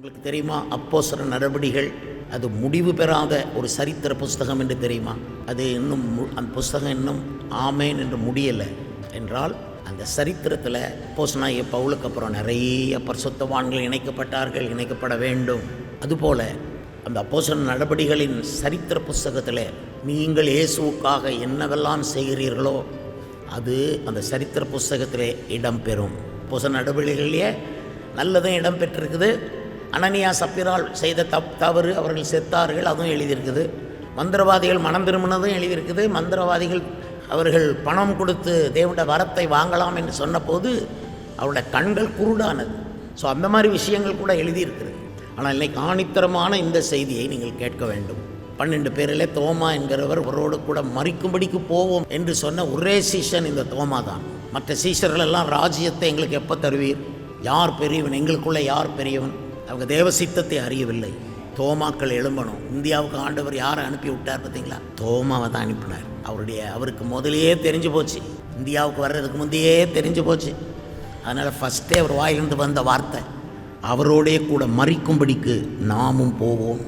உங்களுக்கு தெரியுமா? அப்போசர நடவடிகள் அது முடிவு பெறாத ஒரு சரித்திர புஸ்தகம் என்று தெரியுமா? அது இன்னும் மு- அந்த புஸ்தகம் இன்னும் ஆமேன் என்று முடியலை என்றால் அந்த சரித்திரத்தில் அப்போஸ்தலனாகிய பவுலுக்கு அப்புறம் நிறைய பரிசுத்தவான்கள் இணைக்கப்பட்டார்கள் இணைக்கப்பட வேண்டும். அதுபோல அந்த அப்போஸ்தல நடவடிகளின் சரித்திர புஸ்தகத்தில் நீங்கள் இயேசுவுக்காக என்னவெல்லாம் செய்கிறீர்களோ அது அந்த சரித்திர புஸ்தகத்திலே இடம்பெறும். புச நடவடிக்கையிலேயே நல்லதும் இடம் பெற்றிருக்குது அனனியா சப்பிரால் செய்த தப் தவறு அவர்கள் செத்தார்கள் அதுவும் எழுதியிருக்குது. மந்திரவாதிகள் மனம் திரும்பினதும் எழுதியிருக்குது. மந்திரவாதிகள் அவர்கள் பணம் கொடுத்து தேவனுடைய வரத்தை வாங்கலாம் என்று சொன்னபோது அவருடைய கண்கள் குருடானது. ஸோ அந்த மாதிரி விஷயங்கள் கூட எழுதியிருக்குது. ஆனால் இன்னைக்கு ஆணித்தரமான இந்த செய்தியை நீங்கள் கேட்க வேண்டும். பன்னெண்டு பேரிலே தோமா என்கிறவர் அவரோடு கூட மறிக்கும்படிக்கு போவோம் என்று சொன்ன ஒரே சீஷன் இந்த தோமா தான். மற்ற சீஷர்கள் எல்லாம் ராஜ்யத்தை எங்களுக்கு எப்போ தருவீர்? யார் பெரியவன்? எங்களுக்குள்ளே யார் பெரியவன்? அவங்க தேவ சித்தத்தை அறியவில்லை. தோமாக்கள் எழும்பணும். இந்தியாவுக்கு ஆண்டவர் யாரை அனுப்பி விட்டார் பார்த்தீங்களா? தோமாவை தான் அனுப்பினார். அவருடைய அவருக்கு முதலையே தெரிஞ்சு போச்சு. இந்தியாவுக்கு வர்றதுக்கு முந்தையே தெரிஞ்சு போச்சு. அதனால் ஃபஸ்ட்டே அவர் வாயிலிருந்து வந்த வார்த்தை அவரோடைய கூட மறிக்கும்படிக்கு நாமும் போவோம்.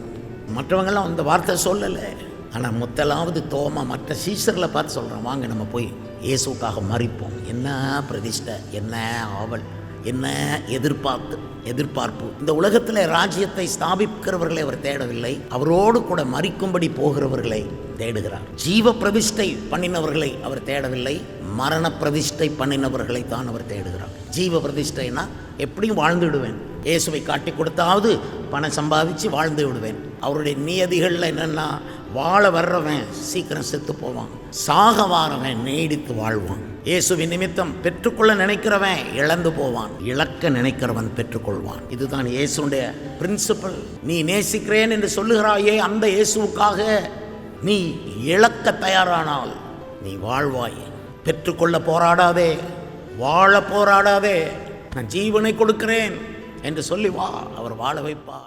மற்றவங்கெல்லாம் அந்த வார்த்தை சொல்லலை. ஆனால் முத்தலாவது தோமா மற்ற சீசர்களை பார்த்து சொல்கிறோம் வாங்க நம்ம போய் இயேசுக்காக மறிப்போம். என்ன பிரதிஷ்டை? என்ன ஆவல்? என்ன எதிர்பார்ப்பு எதிர்பார்ப்பு? இந்த உலகத்தில் ராஜ்யத்தை ஸ்தாபிக்கிறவர்களை அவர் தேடவில்லை. அவரோடு கூட மறிக்கும்படி போகிறவர்களை தேடுகிறார். ஜீவ பிரதிஷ்டை பண்ணினவர்களை அவர் தேடவில்லை. மரண பிரதிஷ்டை பண்ணினவர்களை தான் அவர் தேடுகிறார். ஜீவ பிரதிஷ்டைனா எப்படியும் வாழ்ந்துடுவேன். இயேசுவை காட்டி கொடுத்தாவது பணம் சம்பாதிச்சு வாழ்ந்து விடுவேன். அவருடைய நியதிகளில் என்னென்னா வாழ வர்றவன் சீக்கிரம் செத்து போவான். சாக வாரவன் நீடித்து வாழ்வான். இயேசுவின் நிமித்தம் பெற்றுக்கொள்ள நினைக்கிறவன் இழந்து போவான். இழக்க நினைக்கிறவன் பெற்றுக்கொள்வான். இதுதான் இயேசுடைய பிரின்சிபல் நீ நேசிக்கிறேன் என்று சொல்லுகிறாயே அந்த இயேசுவுக்காக நீ இழக்க தயாரானால் நீ வாழ்வாய். பெற்றுக்கொள்ள போராடாதே. வாழ போராடாதே. நான் ஜீவனை கொடுக்கிறேன். என்று சொல்லி வா அவர் வாழ வைப்பார்.